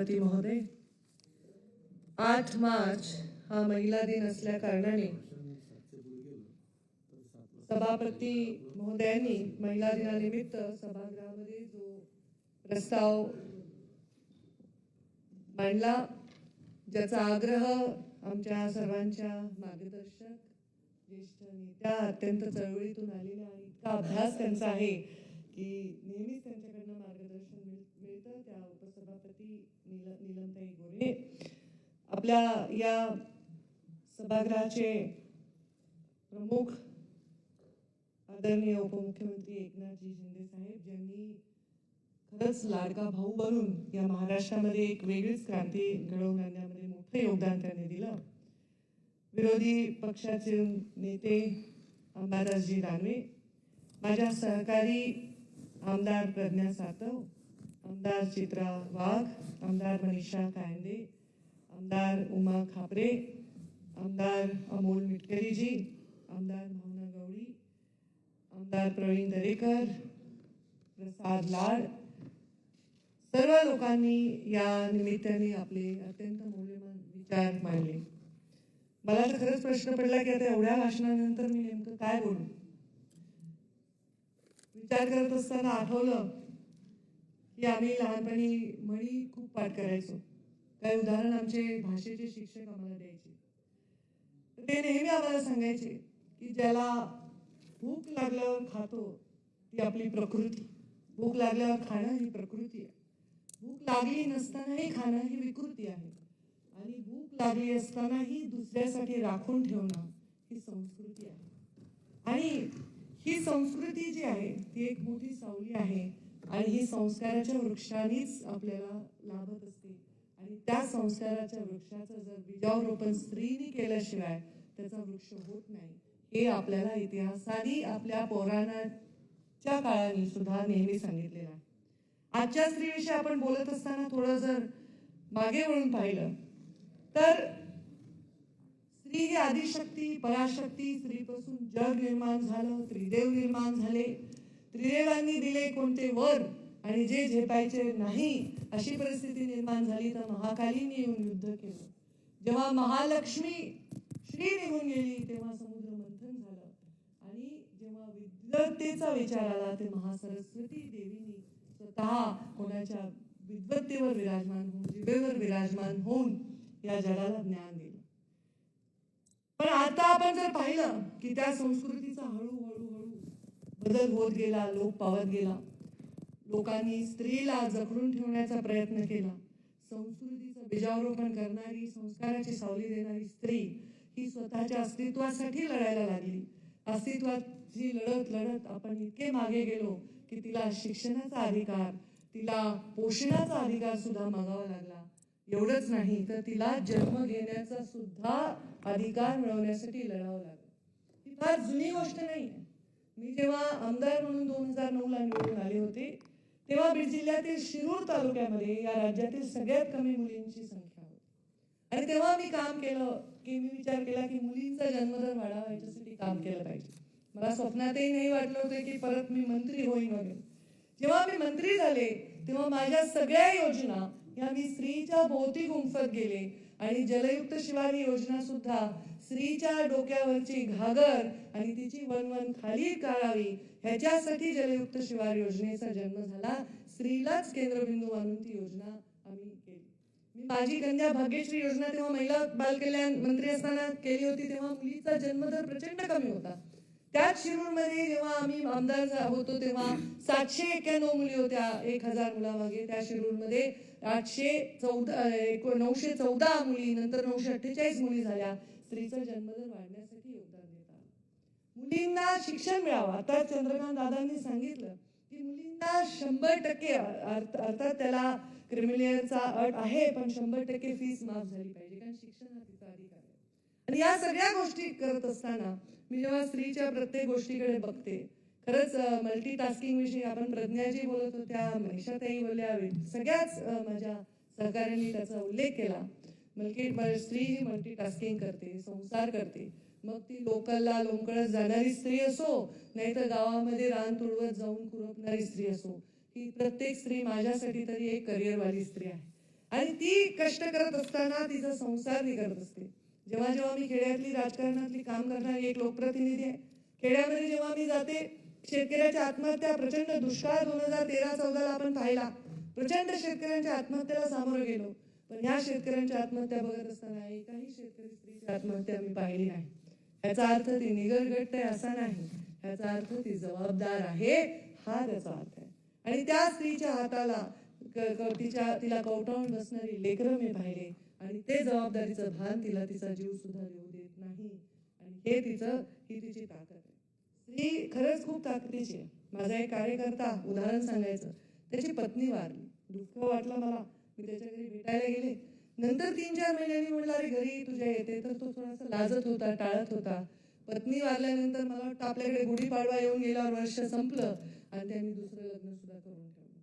पती महोदय आठ मार्च हा महिला दिन असल्या कारणाने सभापती महोदयांनी महिला दिनानिमित्त सभागृहामध्ये जो प्रस्ताव मांडला ज्याचा आग्रह आमच्या सर्वांच्या मार्गदर्शक ज्येष्ठ नेत्या अत्यंत चळवळीतून आलेल्या आणि इतका अभ्यास त्यांचा आहे की नेहमीच त्यांच्याकडनं मार्गदर्शन सभापती नीलमताई गोरे आपल्या या सभागृहाचे प्रमुख आदरणीय उपमुख्यमंत्री एकनाथजी शिंदे साहेब ज्यांनी खरंच लाडका भाऊ बनून या महाराष्ट्रामध्ये एक वेगळीच क्रांती घडवून आणण्यामध्ये मोठं योगदान त्यांनी दिलं. विरोधी पक्षाचे नेते अंबादासजी दानवे माझ्या सहकारी आमदार प्रज्ञा सातव आमदार चित्रा वाघ आमदार मनीषा कायंदे आमदार उमा खापरे आमदार अमोल मिटकरीजी आमदार भावना गवळी आमदार प्रवीण दरेकर प्रसाद लाड सर्व लोकांनी या निमित्ताने आपले अत्यंत मौल्यवान विचार मांडले. मला तर खरंच प्रश्न पडला की आता एवढ्या भाषणानंतर मी नेमकं काय बोलू? विचार करत असताना आठवलं की आम्ही लहानपणी म्हणी खूप पाठ करायचो. काही उदाहरण आमचे भाषेचे शिक्षक आम्हाला द्यायचे. तर ते नेहमी आम्हाला सांगायचे की ज्याला भूक लागल्यावर खातो ती आपली प्रकृती. भूक लागल्यावर खाणं ही प्रकृती आहे. भूक लागली नसतानाही खाणं ही विकृती आहे. आणि भूक लागली असतानाही दुसऱ्यासाठी राखून ठेवणं ही संस्कृती आहे. आणि ही संस्कृती जी आहे ती एक मोठी सावली आहे. आणि ही संस्काराच्या वृक्षानेच आपल्याला लाभत असते. आणि त्या संस्काराच्या वृक्षाचं जर बीजावरोपण स्त्रीने केल्याशिवाय त्याचा वृक्ष होत नाही हे आपल्याला इतिहासाने आपल्या पौराणाच्या काळाने सुद्धा नेहमी सांगितलेलं आहे. आजच्या स्त्रीविषयी आपण बोलत असताना थोडं जर मागे वळून पाहिलं तर स्त्री ही आदिशक्ती पराशक्ती स्त्रीपासून जग निर्माण झालं त्रिदेव निर्माण झाले. त्रिदेवांनी दिले कोणते वर आणि जे झेपायचे नाही अशी परिस्थिती निर्माण झाली तर महाकालीने येऊन युद्ध केलं. जेव्हा महालक्ष्मी श्री निघून गेली तेव्हा समुद्र मंथन झालं. आणि जेव्हा विद्वत्तेचा विचार आला ते महासरस्वती देवीनी स्वतः कोणाच्या विद्वत्तेवर विराजमान होऊन जिभेवर विराजमान होऊन या जगाला ज्ञान दिलं. पण आता आपण जर पाहिलं की त्या संस्कृतीचा हळूहळू बदल होत गेला लोप पावत गेला. लोकांनी स्त्रीला जखडून ठेवण्याचा प्रयत्न केला. संस्कृतीचं बीजारोपण करणारी संस्काराची सावली देणारी स्त्री ही स्वतःच्या अस्तित्वासाठी लढायला लागली. अस्तित्वाची लढत लढत आपण इतके मागे गेलो की तिला शिक्षणाचा अधिकार तिला पोषणाचा अधिकार सुद्धा मागावा लागला. एवढंच नाही तर तिला जन्म घेण्याचा सुद्धा अधिकार मिळवण्यासाठी लढावं लागलं. ही फार जुनी गोष्ट नाही. मी जेव्हा आमदार म्हणून दोन हजार नऊला निवडून आले होते तेव्हा बीड जिल्ह्यातील शिरूर तालुक्यामध्ये या राज्यातील सगळ्यात कमी मुलींची संख्या होती. आणि तेव्हा मी काम केलं की मी विचार केला की मुलींचा जन्मदर वाढावा याच्यासाठी काम केलं पाहिजे. मला स्वप्नातही नाही वाटलं होतं की परत मी मंत्री होईन वगैरे जेव्हा मी मंत्री झाले तेव्हा माझ्या सगळ्या योजना या मी स्त्रीच्या भोवती गुंफत गेले. आणि जलयुक्त शिवारी योजना सुद्धा स्त्रीच्या डोक्यावरची घागर आणि तिची वनवन खाली काढावी ह्याच्यासाठी जलयुक्त शिवार योजनेचा जन्म झाला. स्त्रीलाच केंद्रबिंदू मानून ती योजना आम्ही केली. मी माझी कन्या भाग्यश्री योजना तेव्हा महिला बालकल्याण मंत्री असताना केली होती तेव्हा मुलीचा जन्मदर प्रचंड कमी होता. त्याच शिरूरमध्ये जेव्हा आम्ही आमदार होतो तेव्हा सातशे एक्क्याण्णव मुली होत्या एक हजार मुलामागे. त्या शिरूरमध्ये आठशे चौदा नऊशे चौदा मुली नंतर नऊशे अठ्ठेचाळीस मुली झाल्या. स्त्रीचा जन्मदर वाढण्यासाठी योगदान देत मुलींना शिक्षण मिळावं. आता चंद्रकांत दादांनी सांगितलं की मुलींना शंभर टक्के अर्थात त्याला क्रिमिलियरचा अट आहे पण शंभर टक्के फीस माफ झाली पाहिजे कारण शिक्षण हा तिचा अधिकार आहे. आणि या सगळ्या गोष्टी करत असताना मी जेव्हा स्त्रीच्या प्रत्येक गोष्टीकडे बघते खरंच मल्टी टास्किंग विषयी आपण प्रज्ञाजी बोलत होत्या मनीषाताई बोलल्या सगळ्याच माझ्या सहकाऱ्यांनी त्याचा उल्लेख केला. मल्टी स्त्री ही मल्टी टास्किंग करते संसार करते. मग ती लोकलला लोंकळत जाणारी स्त्री असो नाहीतर गावामध्ये रान तुडवत जाऊन खुरपणारी स्त्री असो ही प्रत्येक स्त्री माझ्यासाठी तरी एक करिअरवाली स्त्री आहे. आणि ती कष्ट करत असताना तिचा संसार ती करत असते. जेव्हा जेव्हा मी खेड्यातली राजकारणातली काम करणारी एक लोकप्रतिनिधी आहे खेड्यामध्ये जेव्हा मी जाते शेतकऱ्याच्या आत्महत्या प्रचंड दुष्काळ दोन हजार तेरा चौदाला आपण पाहिला. प्रचंड शेतकऱ्यांच्या आत्महत्येला सामोरं गेलो. पण ह्या शेतकऱ्यांच्या आत्महत्या बघत असताना एकाही शेतकरी स्त्रीची आत्महत्या मी पाहिली नाही. ह्याचा अर्थ ती निगरगट आहे असा नाही. ह्याचा अर्थ ती जबाबदार आहे हा त्याचा अर्थ आहे. आणि त्या स्त्रीच्या हाताला तिच्या तिला कवटाळून बसणारी लेकरं मी पाहिले. आणि ते जबाबदारीचं भान तिला तिचा जीव सुद्धा देऊ देत नाही. आणि हे तिचं ही तिची ताकद आहे. स्त्री खरंच खूप ताकदीची आहे. माझा एक कार्यकर्ता उदाहरण सांगायचं. त्याची पत्नी वारली. दुःख वाटलं मला. मी त्याच्या घरी भेटायला गेले. नंतर तीन चार महिन्यांनी म्हणला अरे घरी तुझ्या येते. तर तो थोडासा लाजत होता टाळत होता. पत्नी वारल्यानंतर मला वाटतं आपल्याकडे गुढीपाडवा येऊन गेल्यावर वर्ष संपलं आणि त्यांनी दुसरं लग्न सुद्धा करून ठेवलं.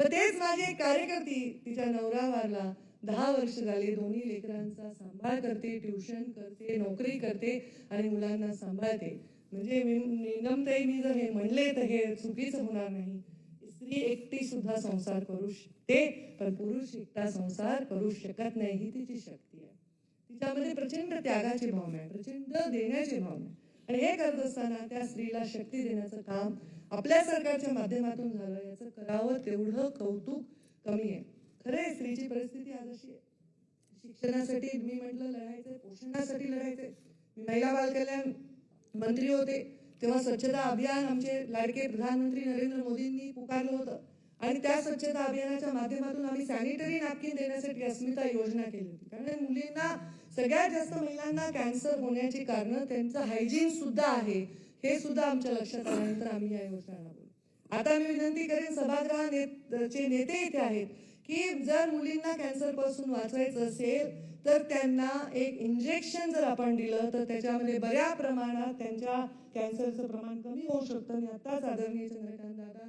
तर तेच माझी एक कार्यकर्ती तिच्या नवरा वारला. दहा वर्ष झाले दोन्ही लेकरांचा सांभाळ करते ट्युशन करते नोकरी करते आणि मुलांना सांभाळते. म्हणजे मी निगमताई मी जर हे म्हणले तर हे चुकीचं होणार नाही. स्त्री एकटी सुद्धा संसार करू शकते पण पुरुष एकटा संसार करू शकत नाही ही तिची शक्ती आहे. तिच्यामध्ये प्रचंड त्यागाची भावना आहे प्रचंड देण्याची भावना आहे. आणि हे करत असताना त्या स्त्रीला शक्ती देण्याचं काम आपल्या सरकारच्या माध्यमातून झालं याचं करावं तेवढं कौतुक कमी आहे. अरे स्त्रीची परिस्थिती आज अशी आहे. शिक्षणासाठी मी म्हटलं लढायचंय पोषणासाठी लढायचंय. मी महिला बालकल्याण मंत्री होते. तेव्हा स्वच्छता अभियान आमचे लाडके प्रधानमंत्री नरेंद्र मोदींनी पुकारलं होतं. आणि त्या स्वच्छता अभियानाच्या माध्यमातून आम्ही सॅनिटरी नॅपकिन देण्यासाठी अस्मिता योजना केली होती. कारण मुलींना सगळ्यात जास्त महिलांना कॅन्सर होण्याची कारणं त्यांचं हायजीन सुद्धा आहे. हे सुद्धा आमच्या लक्षात आल्यानंतर आम्ही या योजना राबवली आता मी विनंती करेन सभागृहाचे नेते इथे आहेत. की जर मुलींना कॅन्सरपासून वाचायचं असेल तर त्यांना एक इंजेक्शन जर आपण दिलं तर त्याच्यामध्ये बऱ्या प्रमाणात त्यांच्या कॅन्सरचं प्रमाण कमी होऊ शकतं. मी आताच आदरणीय चंद्रकांत दादा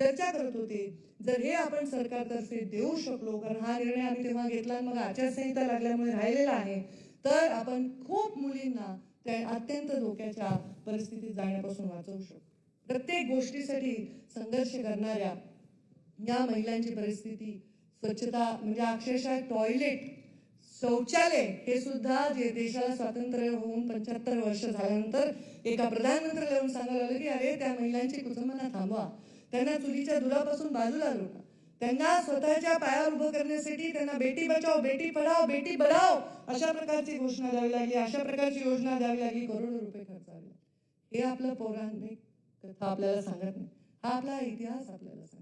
चर्चा करत होते. जर हे आपण सरकारतर्फे देऊ शकलो कारण हा निर्णय आम्ही तेव्हा घेतला आणि मग आचारसंहिता लागल्यामुळे राहिलेला आहे तर आपण खूप मुलींना त्या अत्यंत धोक्याच्या परिस्थितीत जाण्यापासून वाचवू शकतो. प्रत्येक गोष्टीसाठी संघर्ष करणाऱ्या या महिलांची परिस्थिती स्वच्छता म्हणजे अक्षरशः टॉयलेट शौचालय हे सुद्धा जे देशाला स्वातंत्र्य होऊन पंच्याहत्तर वर्ष झाल्यानंतर एका प्रधानमंत्र्याला येऊन सांगायला लागलं की अरे त्या महिलांची कुटुंबांना थांबवा. त्यांना चुलीच्या धुरापासून बाजूला लोटा त्यांना स्वतःच्या पायावर उभं करण्यासाठी त्यांना बेटी बचाव बेटी पढाव बेटी बढाव अशा प्रकारची घोषणा द्यावी लागली. अशा प्रकारची योजना द्यावी लागली. करोडो रुपये खर्च आले. हे आपलं पौराणिक कथा आपल्याला सांगत नाही. हा आपला इतिहास आपल्याला सांगत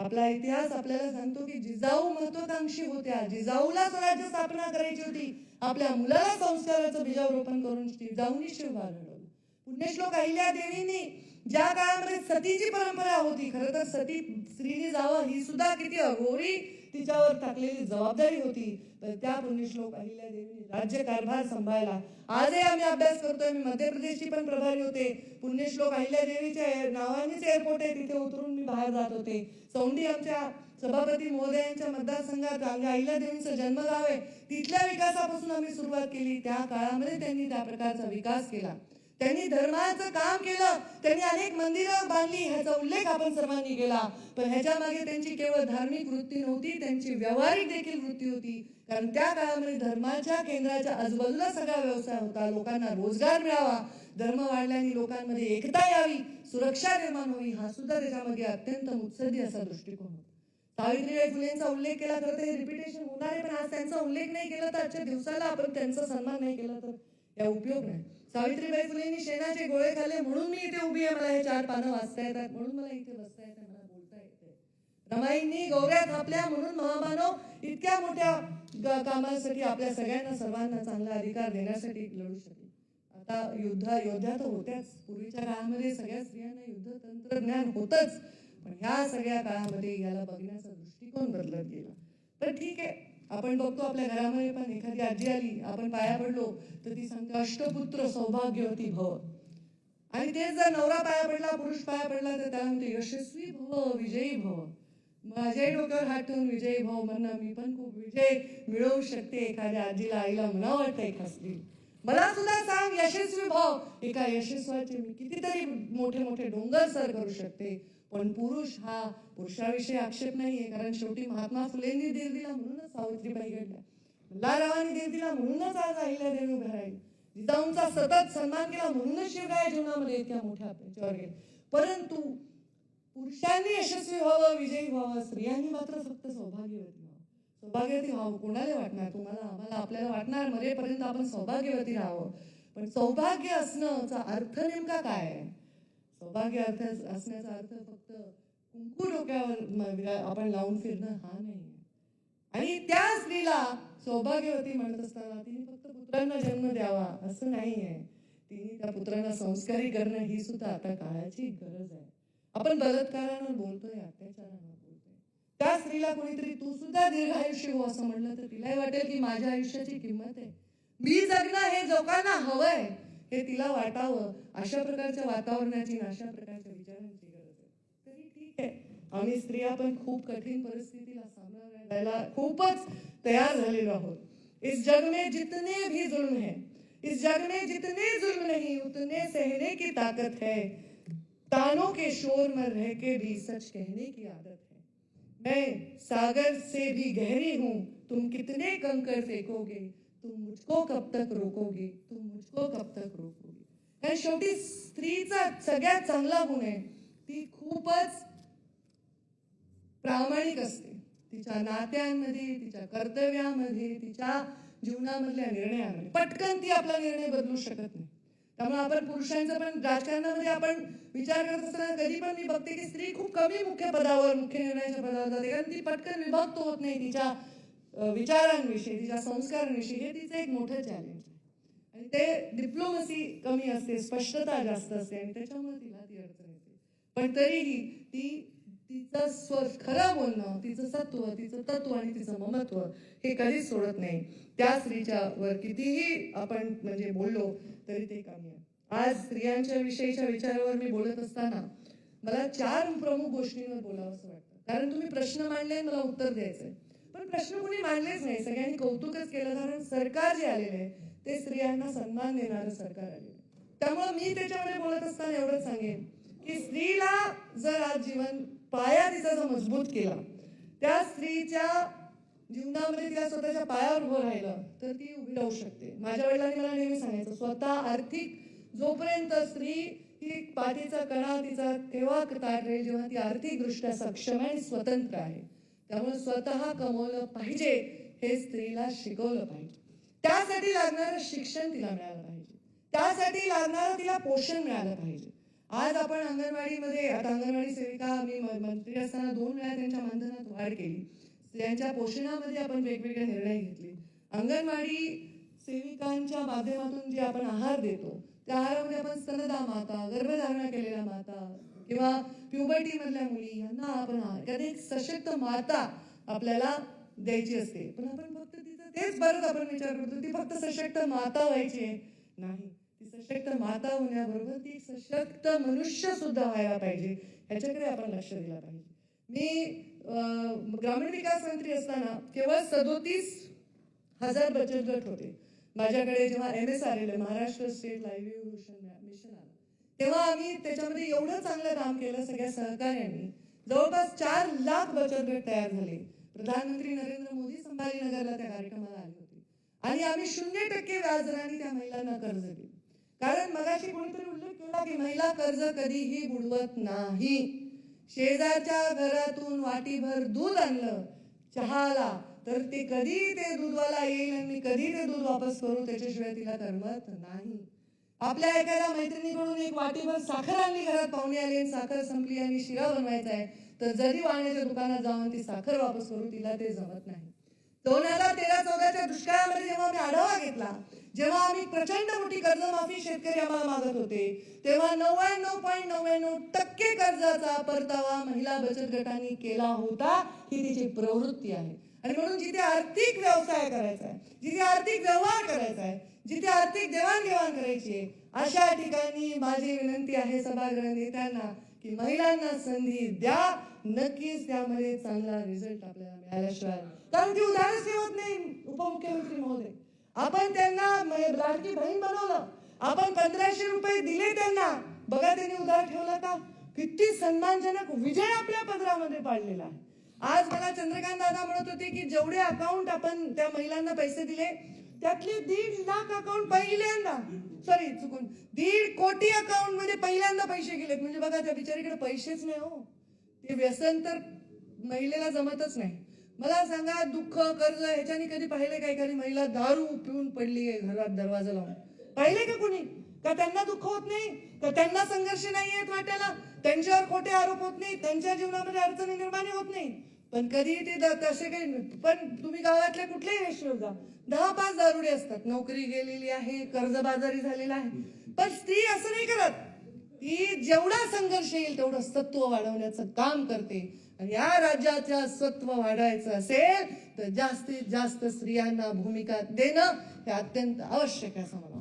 आपला इतिहास आपल्याला सांगतो की जिजाऊ महत्वाकांक्षी होत्या. जिजाऊला स्वराज्य स्थापना करायची होती. आपल्या मुलाला संस्काराचं बीजारोपण करून जिजाऊनी शिवबा लढवलं. पुण्यश्लोक अहिल्या देवींनी ज्या काळामध्ये सतीची परंपरा होती खरं तर सती स्त्रीने जावं ही सुद्धा किती अघोरी तिच्यावर टाकलेली जबाबदारी होती. तर त्या पुण्यश्लोक अहिल्या देवी राज्य कारभार सांभाळला आजही आम्ही अभ्यास करतोय. मी मध्य प्रदेशची पण प्रभारी होते. पुण्यश्लोक अहिल्या देवीच्या नावानेच एअरपोर्ट आहे. तिथे उतरून मी बाहेर जात होते. सौंडी आमच्या सभापती महोदयांच्या मतदारसंघात आमच्या अहिल्या देवींचं जन्मगाव आहे. तिथल्या विकासापासून आम्ही सुरुवात केली. त्या काळामध्ये त्यांनी त्या प्रकारचा विकास केला. त्यांनी धर्माचं काम केलं. त्यांनी अनेक मंदिरं बांधली ह्याचा उल्लेख आपण सर्वांनी केला. पण ह्याच्या मागे त्यांची केवळ धार्मिक वृत्ती नव्हती त्यांची व्यावहारिक देखील वृत्ती होती. कारण त्या काळामध्ये धर्माच्या केंद्राच्या आजूबाजूला सगळा व्यवसाय होता. लोकांना रोजगार मिळावा. धर्म वाढल्याने लोकांमध्ये एकता यावी. सुरक्षा निर्माण होवी हा सुद्धा त्याच्यामध्ये अत्यंत मुत्सदी असा दृष्टिकोन होता. सावित्रीबाई फुलेंचा उल्लेख केला तर ते रिपिटेशन होणार आहे पण आज त्यांचा उल्लेख नाही केला तर आजच्या दिवसाला आपण त्यांचा सन्मान नाही केला तर या उपयोग नाही. सावित्रीबाई फुलेंनी शेणाचे गोळे खाल्ले म्हणून मी इथे उभी आहे. मला हे चार पानं वाचता येतात म्हणून मला इथे बसता येते मला बोलता येते रमाईंनी गौऱ्या थापल्या म्हणून महामानव इतक्या मोठ्या कामासाठी आपल्या सगळ्यांना सर्वांना चांगला अधिकार देण्यासाठी लढू शकले. आता युद्ध योद्ध्या तर होत्याच. पूर्वीच्या काळामध्ये सगळ्या स्त्रियांना युद्ध तंत्रज्ञान होतच. पण ह्या सगळ्या काळामध्ये याला बघण्याचा दृष्टिकोन बदलत गेला. तर ठीक आहे. आपण बघतो आपल्या घरामध्ये पण एखादी आजी आली आपण पाया पडलो तर ती सांगते अष्टपुत्र सौभाग्यवती भव. आणि तेच जर नवरा पाया पडला पुरुष पाया पडला तर त्याला म्हणते यशस्वी भव विजयी भव. माझ्याही डोक्यावर हात ठेवून विजयी भाऊ म्हणणं मी पण खूप विजय मिळवू शकते. एखाद्या आजीला आईला मला वाटतं एक मला सुद्धा सांग यशस्वी भाव. एका यशस्वाचे मी कितीतरी मोठे मोठे डोंगर सर करू शकते. पण पुरुष हा पुरुषाविषयी आक्षेप नाहीये कारण शेवटी महात्मा फुलेंनी देव दिला म्हणूनच सावित्रीबाई घडल्या. मल्हाररावांनी देव दिला म्हणूनच आज अहिल्यादेवी उभ्या राहील जिजाऊंचा सतत सन्मान केला म्हणूनच शिवराया जीवनामध्ये इतक्या मोठ्या याच्यावर गेले परंतु पुरुषांनी यशस्वी व्हावं विजयी व्हावं स्त्रियांनी मात्र फक्त सौभाग्यवती व्हावं. सौभाग्यवती व्हावं कोणाला वाटणार? तुम्हाला आम्हाला आपल्याला वाटणार? मरेपर्यंत आपण सौभाग्यवती राहावं. पण सौभाग्य असणंचा अर्थ नेमका काय आहे? सौभाग्य अर्थ असण्याचा अर्थ फक्त कुंकू डोक्यावर आपण लावून फिरणं हा नाही आणि त्या स्त्रीला सौभाग्यवती म्हणत असताना तिने फक्त पुत्रांना जन्म द्यावा असं नाही आहे तिने त्या पुत्रांना संस्कारी करणं ही सुद्धा आता काळाची गरज आहे. आपण बलात्कारानं बोलतोय अत्याचारानं बोलतोय. त्या स्त्रीला कोणीतरी तू सुद्धा दीर्घ आयुष्य हो असं म्हणलं तर तिलाही वाटेल की माझ्या आयुष्याची किंमत आहे. मी जगणं हे लोकांना हवंय. हे तिला वाटावं. अशा प्रकारच्या वातावरणाची अशा प्रकारच्या विचारांची गरज आहे. तरी ठीक आहे. आम्ही स्त्रिया पण खूप कठीण परिस्थितीला सामना खूपच तयार झालेलो आहोत. इस जग में जितने भी जुल्म है, इस जग में जितने जुल्म नहीं, उतने सहने की ताकत है। तानों के शोर में रह के भी सच कहने की आदत है। मैं सागर से भी गहरी हूँ। तुम कितने कंकर फेकोगे? तुम मुझको कब तक रोकोगी? तुम मुझको कब तक रोकोगी? कारण शेवटी स्त्रीचा सगळ्यात चांगला गुण आहे ती खूपच प्रामाणिक असते. तिच्या नात्यांमध्ये तिच्या कर्तव्यामध्ये तिच्या जीवनामधल्या निर्णयामध्ये. पटकन ती आपला निर्णय बदलू शकत नाही. त्यामुळे आपण पुरुषांचं पण राजकारणामध्ये आपण विचार करत असताना कधी पण मी बघते की स्त्री खूप कमी मुख्य पदावर मुख्य निर्णयाच्या पदावर जाते. कारण ती पटकन विभक्त होत नाही तिच्या विचारांविषयी तिच्या संस्कारांविषयी हे तिचं एक मोठं चॅलेंज आहे. आणि ते डिप्लोमसी कमी असते स्पष्टता जास्त असते आणि त्याच्यामुळे तिला ती अडचण येते. पण तरीही ती तिचं स्व खरं बोलणं तिचं सत्व तिचं तत्व आणि तिचं ममत्व हे कधीच सोडत नाही. त्या स्त्रीच्या वर कितीही आपण म्हणजे बोललो तरी ते कमी आहे. आज स्त्रियांच्या विषयीच्या विचारावर मी बोलत असताना मला चार प्रमुख गोष्टींवर बोलावं असं वाटतं. कारण तुम्ही प्रश्न मांडले मला उत्तर द्यायचंय. पण प्रश्न कोणी मांडलेच नाही. सगळ्यांनी कौतुकच केलं कारण सरकार जे आलेलं आहे ते स्त्रियांना सन्मान देणारं सरकार आलेलं आहे. मी त्याच्यामध्ये बोलत असताना एवढंच सांगेन की स्त्रीला जर आज जीवन पाया तिचा जो मजबूत केला त्या स्त्रीच्या जीवनामध्ये तिला स्वतःच्या पायावर उभं राहिलं तर ती उभी राहू शकते. माझ्या वडिलांनी मला नेहमी सांगायचं स्वतः आर्थिक जोपर्यंत स्त्री ही पाठीचा कणा तिचा तेव्हा ताट राहील जेव्हा ती आर्थिकदृष्ट्या सक्षम आहे आणि स्वतंत्र आहे. त्यामुळे स्वतः कमवलं पाहिजे हे स्त्रीला शिकवलं पाहिजे. त्यासाठी लागणारं शिक्षण तिला मिळालं पाहिजे. त्यासाठी लागणारं तिला पोषण मिळालं पाहिजे. आज आपण अंगणवाडीमध्ये आता अंगणवाडी सेविका मी मंत्री असताना दोन वेळा त्यांच्या मानधनात वाढ केली. त्यांच्या पोषणामध्ये आपण वेगवेगळे निर्णय घेतले. अंगणवाडी सेविकांच्या माध्यमातून जे आपण आहार देतो त्या आहारामध्ये आपण स्तनदा माता गर्भधारणा केलेल्या माता किंवा प्युबर्टी मधल्या मुली यांना आपण एखादी सशक्त माता आपल्याला द्यायची असते. पण आपण फक्त तिचं तेच बरंच आपण विचार करतो ती फक्त सशक्त माता व्हायची आहे नाही. ती सशक्त माता होण्याबरोबर ती सशक्त मनुष्य सुद्धा व्हायला पाहिजे. ह्याच्याकडे आपण लक्ष दिलं पाहिजे. मी ग्रामीण विकास मंत्री असताना केवळ सदोतीस हजार बचत गट होते. माझ्याकडे जेव्हा एम एस आलेले महाराष्ट्र स्टेट लाईव्हलीहूड मिशन आलं तेव्हा आम्ही त्याच्यामध्ये एवढं चांगलं काम केलं सगळ्या सहकार्यांनी. जवळपास चार लाख बचत गट तयार झाले. प्रधानमंत्री नरेंद्र मोदी संभाजीनगरला त्या कार्यक्रमाला आले होते. आणि आम्ही शून्य टक्के व्याजदराने त्या महिलांना कर्ज दिले. कारण मगाशी कोणीतरी उल्लेख केला की महिला कर्ज कधीही बुडवत नाही. शेजारच्या घरातून वाटीभर दूध आणलं चहाला तर ते कधी ते दूधवाला येईल आणि कधी ते दूध वापस करू? त्याच्याशिवाय तिला करमत नाही. आपल्या एखाद्या मैत्रिणीकडून एक वाटीभर साखर आणली घरात पाहुणे आले आणि साखर संपली आणि शिरा बनवायचा आहे तर जरी वाण्याच्या दुकानात जाऊन ती साखर वापस करू तिला ते जमत नाही. दोन हजार तेरा चौदाच्या दुष्काळामध्ये जेव्हा आम्ही आढावा घेतला जेव्हा आम्ही प्रचंड मोठी कर्जमाफी शेतकरी आम्हाला मागत होते तेव्हा नव्याण्णव पॉईंट नव्याण्णव टक्के कर्जाचा परतावा महिला बचत गटांनी केला होता ही तिची प्रवृत्ती आहे. आणि म्हणून जिथे आर्थिक व्यवसाय करायचा आहे जिथे आर्थिक व्यवहार करायचा आहे जिथे आर्थिक देवाणघेवाण करायची आहे अशा ठिकाणी माझी विनंती आहे सभागृह नेत्यांना की महिलांना संधी द्या नक्कीच त्यामध्ये चांगला रिझल्ट आपल्याला मिळाल्याशिवाय. कारण ती उदाहरण ठेवत नाही उपमुख्यमंत्री महोदय. आपण त्यांना लाडकी बहीण बनवलं. आपण पंधराशे रुपये दिले त्यांना. बघा त्यांनी उधार ठेवला का? किती सन्मानजनक विजय आपल्या पदरामध्ये पाडलेला आहे. आज मला चंद्रकांत दादा म्हणत होते की जेवढे अकाउंट आपण त्या महिलांना पैसे दिले त्यातले दीड लाख अकाउंट पहिल्यांदा सॉरी चुकून दीड कोटी अकाउंटमध्ये पहिल्यांदा पैसे गेलेत. म्हणजे बघा त्या बिचारीकडे पैसेच नाही हो. ते व्यसन तर महिलेला जमतच नाही. मला सांगा दुःख कर्ज ह्याच्याने कधी पाहिले का एखादी महिला दारू पिऊन पडली आहे घरात दरवाजा लावून? पाहिले का कोणी? का त्यांना दुःख होत नाही? का त्यांना संघर्ष नाही येत वाट्याला? त्यांच्यावर खोटे आरोप होत नाही त्यांच्या जीवनामध्ये अडचणी निर्माण होत नाही पण कधीही ते तसे काही नाही. पण तुम्ही गावातल्या कुठल्याही रेशो जा. दहा पाच दारुडे असतात. नोकरी गेलेली आहे कर्जबाजारी झालेला आहे. पण स्त्री असं नाही करत. ती जेवढा संघर्ष येईल तेवढं सत्व वाढवण्याचं काम करते. आणि या राज्याच्या सत्व वाढवायचं असेल तर जास्तीत जास्त स्त्रियांना भूमिका देणं हे अत्यंत आवश्यक आहे असं मला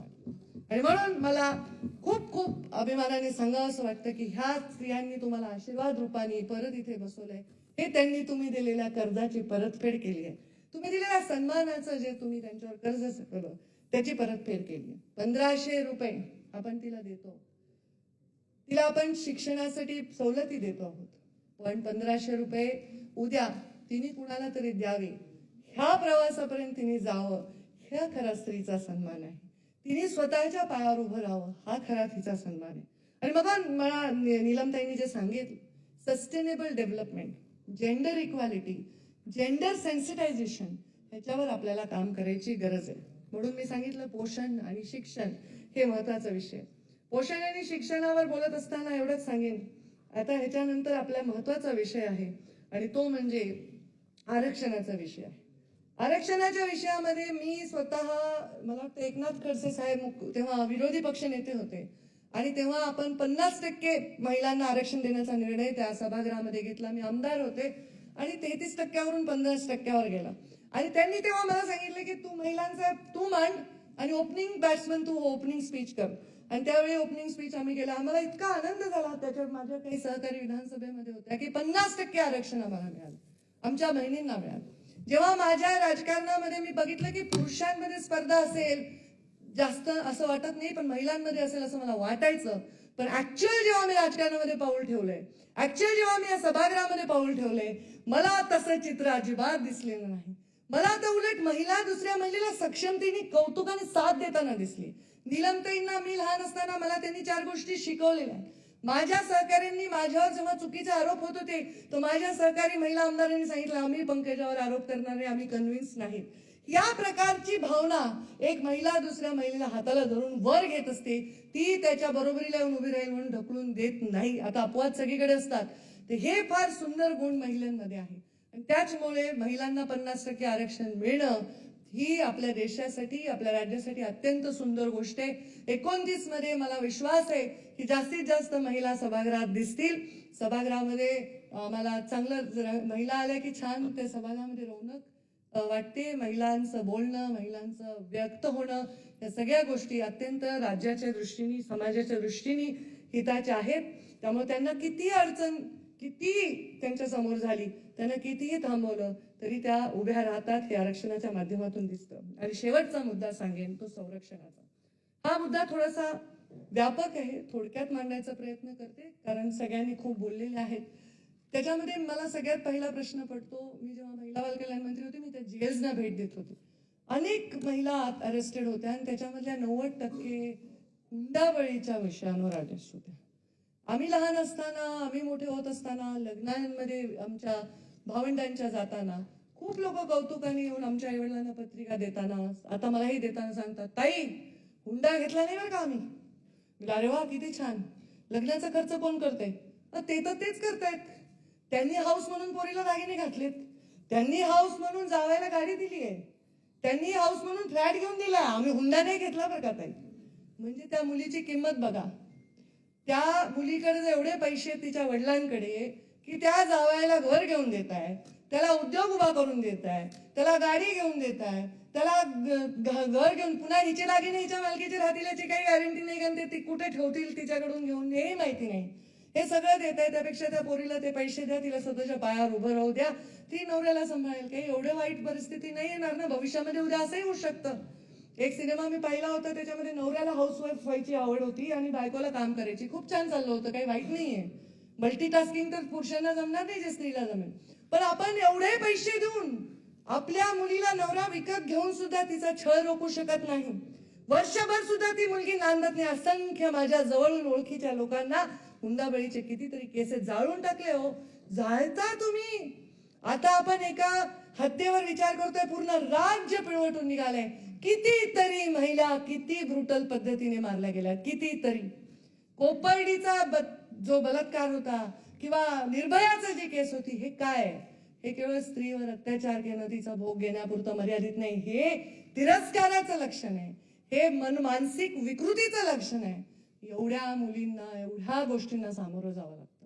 आणि म्हणून मला खूप खूप अभिमानाने सांगावं असं वाटतं की ह्या स्त्रियांनी तुम्हाला आशीर्वाद रूपाने परत इथे बसवलंय. हे त्यांनी तुम्ही दिलेल्या कर्जाची परतफेड केली आहे. तुम्ही दिलेल्या सन्मानाचं जे तुम्ही त्यांच्यावर कर्ज केलं त्याची परतफेड केली आहे. पंधराशे रुपये आपण तिला देतो. तिला आपण शिक्षणासाठी सवलती देतो आहोत. पण पंधराशे रुपये उद्या तिने कुणाला तरी द्यावे. ह्या प्रवासापर्यंत तिने जावं. ह्या खरा स्त्रीचा सन्मान आहे. तिने स्वतःच्या पायावर उभं राहावं. हा खरा तिचा सन्मान आहे. आणि बघा मला नीलमताईंनी जे सांगितलं sustainable development gender equality gender sensitization ह्याच्यावर आपल्याला काम करायची गरज आहे. म्हणून मी सांगितलं पोषण आणि शिक्षण हे महत्त्वाचा विषय. पोषण आणि शिक्षणावर बोलत असताना एवढंच सांगेन. आता ह्याच्यानंतर आपला महत्त्वाचा विषय आहे. आणि तो म्हणजे आरक्षणाचा विषय आहे. आरक्षणाच्या विषयामध्ये मी स्वतः मला वाटतं एकनाथ खडसे साहेब तेव्हा विरोधी पक्ष नेते होते. आणि तेव्हा आपण पन्नास टक्के महिलांना आरक्षण देण्याचा निर्णय त्या सभागृहामध्ये घेतला. मी आमदार होते आणि तेहतीस टक्क्यावरून पन्नास टक्क्यावर गेला. आणि त्यांनी तेव्हा मला सांगितलं की तू महिलांचा तू मांड आणि ओपनिंग बॅट्समन तू ओपनिंग स्पीच कर. आणि त्यावेळी ओपनिंग स्पीच आम्ही केला. आम्हाला इतका आनंद झाला त्याच्यात माझ्या काही सहकारी विधानसभेमध्ये होत्या की पन्नास टक्के आरक्षण आम्हाला मिळालं. आमच्या बहिणींना मिळालं. जेव्हा माझ्या राजकारणामध्ये मी बघितलं की पुरुषांमध्ये स्पर्धा असेल जास्त असं वाटत नाही पण महिलांमध्ये असेल असं मला वाटायचं. पण ऍक्च्युअल जेव्हा मी राजकारणामध्ये पाऊल ठेवलंय ऍक्च्युअल जेव्हा मी या सभागृहामध्ये पाऊल ठेवलंय मला तसं चित्र अजिबात दिसलेलं नाही. मला तर उलट महिला दुसऱ्या महिलेला सक्षमतेने कौतुकाने साथ देताना दिसली. नीलमताईंना मी लहान असताना मला त्यांनी चार गोष्टी शिकवलेल्या आहेत. माझ्या सहकाऱ्यांनी माझ्यावर जेव्हा चुकीचे आरोप होत होते तर माझ्या सहकारी महिला आमदारांनी सांगितलं आम्ही पंकजावर आरोप करणारे आम्ही कन्व्हिन्स नाही या प्रकारची भावना एक महिला दुसऱ्या महिलेला हाताला धरून वर घेत असते. ती त्याच्या बरोबरीला येऊन उभी राहील म्हणून ढकलून देत नाही. आता अपवाद सगळीकडे असतात. तर हे फार सुंदर गुण महिलांमध्ये आहे. त्याचमुळे महिलांना पन्नास टक्के आरक्षण मिळणं ही आपल्या देशासाठी आपल्या राज्यासाठी अत्यंत सुंदर गोष्ट आहे. एकोणतीसमध्ये मला विश्वास आहे की जास्तीत जास्त महिला सभागृहात दिसतील. सभागृहामध्ये मला चांगलं महिला आल्या की छान त्या सभागृहामध्ये रौनक वाटते. महिलांचं बोलणं महिलांचं व्यक्त होणं या सगळ्या गोष्टी अत्यंत राज्याच्या दृष्टीने समाजाच्या दृष्टीने हिताच्या आहेत. त्यामुळे त्यांना किती अडचण किती त्यांच्यासमोर झाली त्यांना कितीही थांबवलं तरी त्या उभ्या राहतात हे आरक्षणाच्या माध्यमातून दिसतं. आणि शेवटचा मुद्दा सांगेन तो संरक्षणाचा. हा मुद्दा थोडासा व्यापक आहे थोडक्यात मांडण्याचा प्रयत्न करते कारण सगळ्यांनी खूप बोललेले आहेत. त्याच्यामध्ये मला सगळ्यात पहिला प्रश्न पडतो मी जेव्हा महिला बाल कल्याण मंत्री होते मी त्या जेल्सना भेट देत होते. अनेक महिला अरेस्टेड होत्या आणि त्याच्यामधल्या नव्वद टक्के हुंडाबळीच्या विषयांवर अरेस्ट होत्या. आम्ही लहान असताना आम्ही मोठे होत असताना लग्नांमध्ये आमच्या भावंडांच्या जाताना. खूप लोक कौतुकाने येऊन आमच्या आईवडिलांना पत्रिका देताना आता मलाही देताना सांगतात ताई हुंडा घेतला नाही बरं का आम्ही? अरे वा किती छान. लग्नाचा खर्च कोण करते ते तर तेच करतायत. त्यांनी हाऊस म्हणून पोरीला दागिने घातलेत. त्यांनी हाऊस म्हणून जावायला गाडी दिली आहे. त्यांनी हाऊस म्हणून फ्लॅट घेऊन दिला आम्ही हुंडा नाही घेतला बरं का ताई? म्हणजे त्या मुलीची किंमत बघा. त्या मुलीकडे एवढे पैसे तिच्या वडिलांकडे की त्या जावयाला घर घेऊन देत आहे त्याला उद्योग उभा करून देत आहे त्याला गाडी घेऊन देत आहे त्याला घर घेऊन पुन्हा हिचे लागीने हिच्या मालकीचे राहतील याची काही गॅरंटी नाही कारण ते ती कुठे ठेवतील तिच्याकडून घेऊन हेही माहिती नाही. हे सगळं देत आहे त्यापेक्षा त्या पोरीला ते पैसे द्या तिला स्वतःच्या पायावर उभं राहू द्या ती नवऱ्याला सांभाळेल. काही एवढं वाईट परिस्थिती नाही येणार ना भविष्यामध्ये उद्या असंही होऊ शकतं. एक सिनेमा मी पाहिला होता त्याच्यामध्ये नवऱ्याला हाऊसवाईफ व्हायची आवड होती आणि बायकोला काम करायची. खूप छान चाललं होतं काही वाईट नाहीये. मल्टीटास्किंग तर पुरुषांना जमणार नाही जे स्त्रीला जमेल. पण आपण एवढे पैसे देऊन आपल्या मुलीला नवरा विकत घेऊन सुद्धा तिचा छळ रोखू शकत नाही. वर्षभर सुद्धा ती मुलगी नांदत नाही. असंख्य माझ्या जवळून ओळखीच्या लोकांना हुंडाबळीचे कितीतरी केसेस जाळून टाकले हो. जाळता तुम्ही. आता आपण एका हत्येवर विचार करतोय. पूर्ण राज्य पिळवटून निघालंय. कितीतरी महिला किती ब्रुटल पद्धतीने मारल्या गेल्या कितीतरी. कोपर्डीचा जो बलात्कार होता किंवा निर्भयाचं जी केस होती हे काय? हे केवळ स्त्रीवर अत्याचार केलं तिचा भोग घेण्यापुरतं मर्यादित नाही. हे तिरस्काराचं लक्षण आहे. हे मन मानसिक विकृतीचं लक्षण आहे. एवढ्या मुलींना एवढ्या गोष्टींना सामोरं जावं लागतं.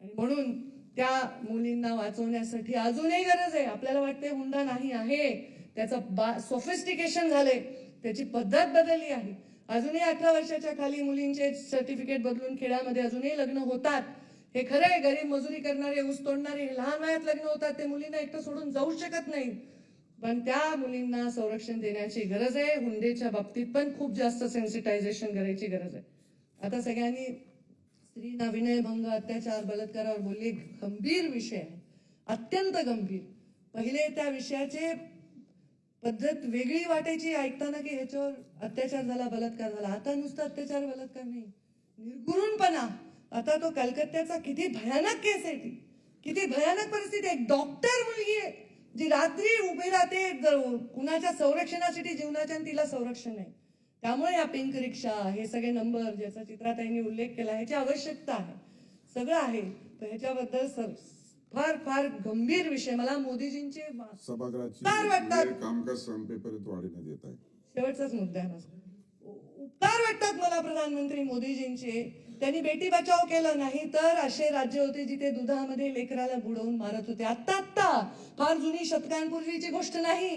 आणि म्हणून त्या मुलींना वाचवण्यासाठी अजूनही गरज आहे. आपल्याला वाटते हुंडा नाही आहे. त्याचं सोफिस्टिकेशन झालंय. त्याची पद्धत बदलली आहे. अजूनही अठरा वर्षाच्या खाली मुलींचे सर्टिफिकेट बदलून खेड्यामध्ये अजूनही लग्न होतात. हे खरं आहे गरीब मजुरी करणारे ऊस तोडणारे लहान वयात लग्न होतात ते मुलींना एकटं सोडून जाऊ शकत नाही पण त्या मुलींना संरक्षण देण्याची गरज आहे. हुंडेच्या बाबतीत पण खूप जास्त सेन्सिटायझेशन करायची गरज आहे. आता सगळ्यांनी स्त्रीना विनयभंग अत्याचार बलात्कारावर बोलले गंभीर विषय आहे. अत्यंत गंभीर. पहिले त्या विषयाचे पद्धत वेगळी वाटायची ऐकताना की ह्याच्यावर अत्याचार झाला बलात्कार झाला. आता नुसता अत्याचार बलात्कार नाही. निर्गुणपणा आता तो कलकत्त्याचा किती भयानक केस आहे ती. किती भयानक परिस्थिती आहे. एक डॉक्टर मुलगी आहे. जी रात्री उभी राहते कुणाच्या संरक्षणासाठी जीवनाच्या आणि तिला संरक्षण नाही. त्यामुळे या पिंक रिक्षा हे सगळे नंबर ज्याचा चित्राताईंनी उल्लेख केला ह्याची आवश्यकता आहे. सगळं आहे. तर ह्याच्याबद्दल सर फार फार गंभीर विषय मला मोदीजींचे सभागृहाची उपकार वाटतात. वेळ कामकाज संपेपर्यंत वाढवण्यात येत आहे शेवटचाच मुद्दा आहे माझा. उपकार वाटतात मला प्रधानमंत्री मोदीजींचे. त्यांनी बेटी बचाव केलं नाही तर असे राज्य होते जिथे दुधामध्ये लेकराला बुडवून मारत होते. आत्ता आत्ता फार जुनी शतकांपूर्वीची गोष्ट नाही.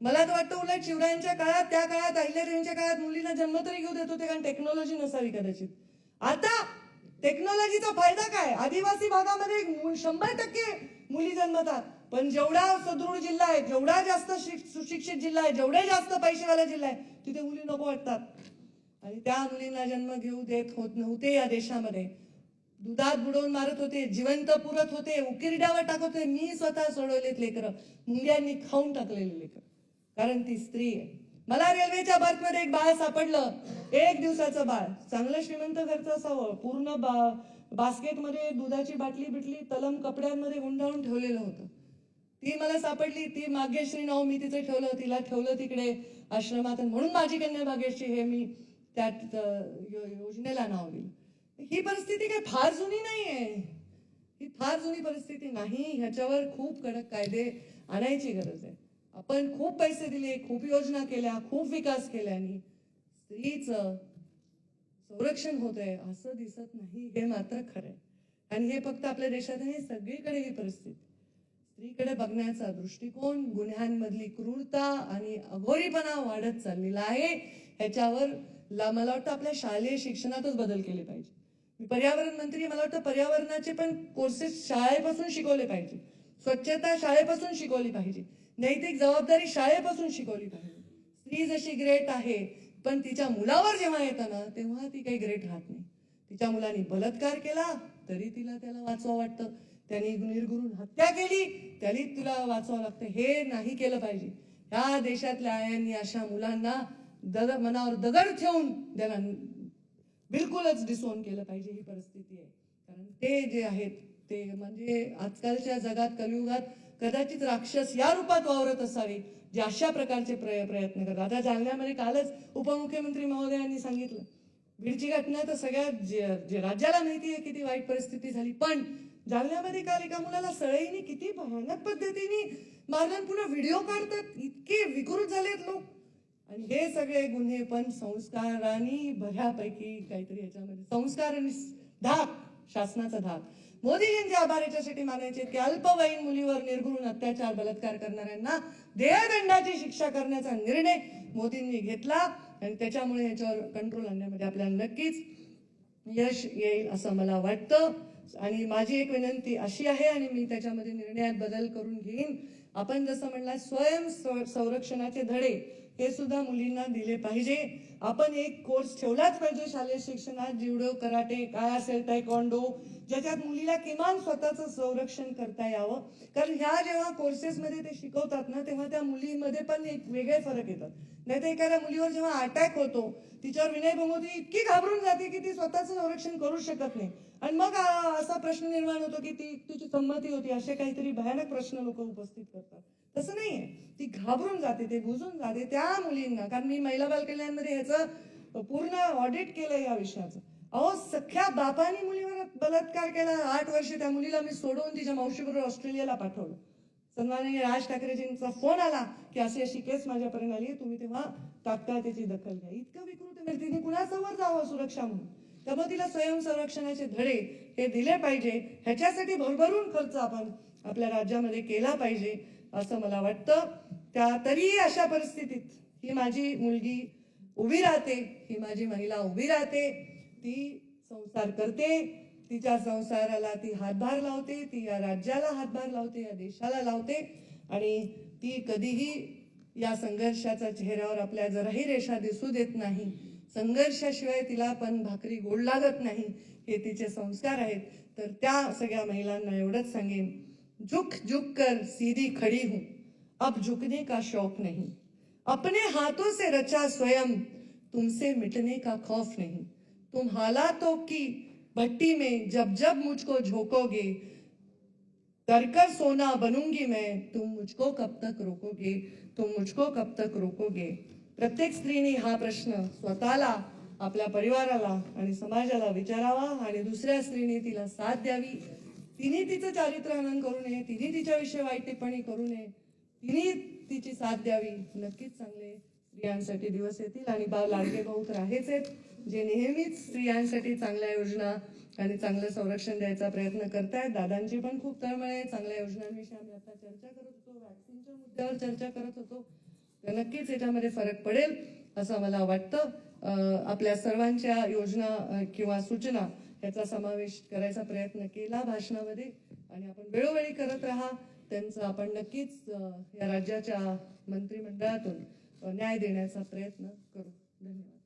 मला तर वाटतं उलट शिवरायांच्या काळात त्या काळात अहिल्यादेवींच्या काळात मुलींना जन्म तरी घेऊ देत होते कारण टेक्नॉलॉजी नसावी कदाचित. आता टेक्नॉलॉजीचा फायदा काय? आदिवासी भागामध्ये शंभर टक्के मुली जन्मतात. पण जेवढा सदृढ जिल्हा आहे जेवढा जास्त सुशिक्षित जिल्हा आहे जेवढे जास्त पैसेवाला जिल्हा आहे तिथे मुली नको वाटतात. आणि त्या मुलींना जन्म घेऊ देत होत नव्हते या देशामध्ये. दुधात बुडवून मारत होते जिवंत पुरत होते उकिरड्यावर टाकत होते. मी स्वतः सोडवलेत लेकरं. मुंग्यांनी खाऊन टाकलेले लेकर. कारण ती स्त्री आहे. मला रेल्वेच्या बर्थमध्ये एक बाळ सापडलं. एक दिवसाचं बाळ. चांगलं श्रीमंत घरचं असावं. पूर्ण बा बास्केटमध्ये दुधाची बाटली बिटली तलम कपड्यांमध्ये गुंडाळून ठेवलेलं होतं. ती मला सापडली. ती भाग्यश्री नाव मी तिचं ठेवलं. तिला ठेवलं तिकडे आश्रमात म्हणून माझी कन्या भाग्यश्री हे मी त्या योजनेला नाव दिलं. ही परिस्थिती काही फार जुनी नाही आहे ही फार जुनी परिस्थिती नाही. ह्याच्यावर खूप कडक कायदे आणायची गरज आहे. आपण खूप पैसे दिले खूप योजना केल्या खूप विकास केल्याने स्त्रीच स्त्रीचं संरक्षण होत आहे असं दिसत नाही हे मात्र खरं आणि हे फक्त आपल्या देशात नाही सगळीकडे ही परिस्थिती. स्त्रीकडे बघण्याचा दृष्टिकोन गुन्ह्यांमधली क्रूरता आणि अघोरीपणा वाढत चाललेला आहे. ह्याच्यावर ला- मला वाटतं आपल्या शालेय शिक्षणातच बदल केले पाहिजे. मी पर्यावरण मंत्री मला वाटतं पर्यावरणाचे पण कोर्सेस शाळेपासून शिकवले पाहिजे. स्वच्छता शाळेपासून शिकवली पाहिजे. नैतिक जबाबदारी शाळेपासून शिकवली पाहिजे स्त्री जशी ग्रेट आहे पण तिच्या मुलावर जेव्हा येतं ना तेव्हा ती काही ग्रेट राहत नाही. तिच्या मुलांनी बलात्कार केला तरी तिला त्याला वाचवा वाटतं. त्यांनी निर्गुरून हत्या केली तरी तुला वाचवावं लागतं. हे नाही केलं पाहिजे. ह्या देशातल्या आयांनी अशा मुलांना दग मनावर दगड ठेवून त्याला बिलकुलच डिसोन केलं पाहिजे ही परिस्थिती आहे. कारण ते जे आहेत ते म्हणजे आजकालच्या जगात कलियुगात कदाचित राक्षस या रूपात वावरत असावे जे अशा प्रकारचे प्रय प्रयत्न करतात. आता जालन्यामध्ये कालच उपमुख्यमंत्री महोदयांनी सांगितलं. बीडची घटना तर सगळ्या जे राज्याला माहिती आहे किती वाईट परिस्थिती झाली पण जालन्यामध्ये काल एका मुलाला सळईने किती भयानक पद्धतीने मारलं पुन्हा व्हिडिओ काढतात इतके विकृत झालेत लोक. आणि हे सगळे गुन्हे पण संस्कारांनी बऱ्यापैकी काहीतरी याच्यामध्ये संस्कार आणि धाक शासनाचा धाक. मोदीजींचे आभार याच्यासाठी मानायचे की अल्पवयीन मुलीवर निर्घृण अत्याचार बलात्कार करणाऱ्यांना देहदंडाची शिक्षा करण्याचा निर्णय मोदींनी घेतला आणि त्याच्यामुळे याच्यावर कंट्रोल आणण्यामध्ये आपल्याला नक्कीच यश येईल असं मला वाटतं. आणि माझी एक विनंती अशी आहे आणि मी त्याच्यामध्ये निर्णयात बदल करून घेईन. आपण जसं म्हणला स्वयं संरक्षणाचे धडे ते सुद्धा मुलींना दिले पाहिजे. आपण एक कोर्स ठेवलाच पाहिजे शालेय शिक्षणात जिवडो कराटे काय असेल तायकॉन्डो ज्याच्यात मुलीला किमान स्वतःचं संरक्षण करता यावं. कारण ह्या जेव्हा कोर्सेसमध्ये ते शिकवतात ना तेव्हा त्या मुलीमध्ये पण एक वेगळे फरक येतात. नाही तर एखाद्या मुलीवर जेव्हा अटॅक होतो तिच्यावर विनयभंग ती इतकी घाबरून जाते की ती स्वतःचं संरक्षण करू शकत नाही. आणि मग असा प्रश्न निर्माण होतो की ती तिची संमती होती असे काहीतरी भयानक प्रश्न लोक उपस्थित करतात. तसं नाहीये. ती घाबरून जाते ते बुजून जाते त्या मुलींना. कारण मी महिला बाल कल्याणमध्ये ह्याचं पूर्ण ऑडिट केलं या विषयाचं. अहो सख्या बापानी मुलीवर बलात्कार केला. आठ वर्ष त्या मुलीला मी सोडवून तिच्या मावशीबरोबर ऑस्ट्रेलियाला पाठवलं. सन्माननीय राज ठाकरेजींचा फोन आला की अशी अशी केस माझ्यापर्यंत आली. तुम्ही तेव्हा तात्काळ त्याची दखल घ्या. इतकं विकृत तिने कुणासमोर जावं सुरक्षा म्हणून? त्यामुळे तिला स्वयं संरक्षणाचे धडे हे दिले पाहिजे. ह्याच्यासाठी भरभरून खर्च आपण आपल्या राज्यामध्ये केला पाहिजे. असं मला वाटतं. त्या तरी अशा परिस्थितीत ही माझी मुलगी उभी राहते ही माझी महिला उभी राहते ती संसार करते तिच्या संसाराला ती हातभार लावते ती या राज्याला हातभार लावते या देशाला लावते आणि ती कधीही या संघर्षाचा चेहऱ्यावर आपल्या जराही रेषा दिसू देत नाही. संघर्षाशिवाय तिला पण भाकरी गोड लागत नाही हे तिचे संस्कार आहेत. तर त्या सगळ्या महिलांना एवढंच सांगेन. झुक झुक कर सीधी खड़ी हूँ। अब झुकने का शौक नहीं। अपने हाथों से रचा स्वयं। तुमसे मिटने का खौफ नहीं। तुम हालातों की भट्टी में जब जब मुझको झोंकोगे कर कर सोना बनूँगी मैं। तुम मुझको कब तक रोकोगे? तुम मुझको कब तक रोकोगे? प्रत्येक स्त्रीने हा प्रश्न स्वतःला, आपल्या परिवाराला समाजाला विचारावा आणि दुसऱ्या स्त्रीने तिला साथ द्यावी. तिने तिचं चारित्र्यहनन करू नये तिने तिच्याविषयी वाईट टिप्पणी करू नये तिने तिची साथ द्यावी. नक्कीच चांगले स्त्रियांसाठी दिवस येतील आणि बा लाडके भाऊ तर आहेच आहेत जे नेहमीच स्त्रियांसाठी चांगल्या योजना आणि चांगलं संरक्षण द्यायचा प्रयत्न करतायत. दादांची पण खूप तळमळ आहे चांगल्या योजनांविषयी आम्ही आता चर्चा करत होतो व्हॅक्सिनच्या मुद्द्यावर चर्चा करत होतो. तर नक्कीच याच्यामध्ये फरक पडेल असं मला वाटतं. आपल्या सर्वांच्या योजना किंवा सूचना त्याचा समावेश करायचा प्रयत्न केला भाषणामध्ये. आणि आपण वेळोवेळी करत राहा. त्यांचं आपण नक्कीच या राज्याच्या मंत्रिमंडळातून न्याय देण्याचा प्रयत्न करू. धन्यवाद.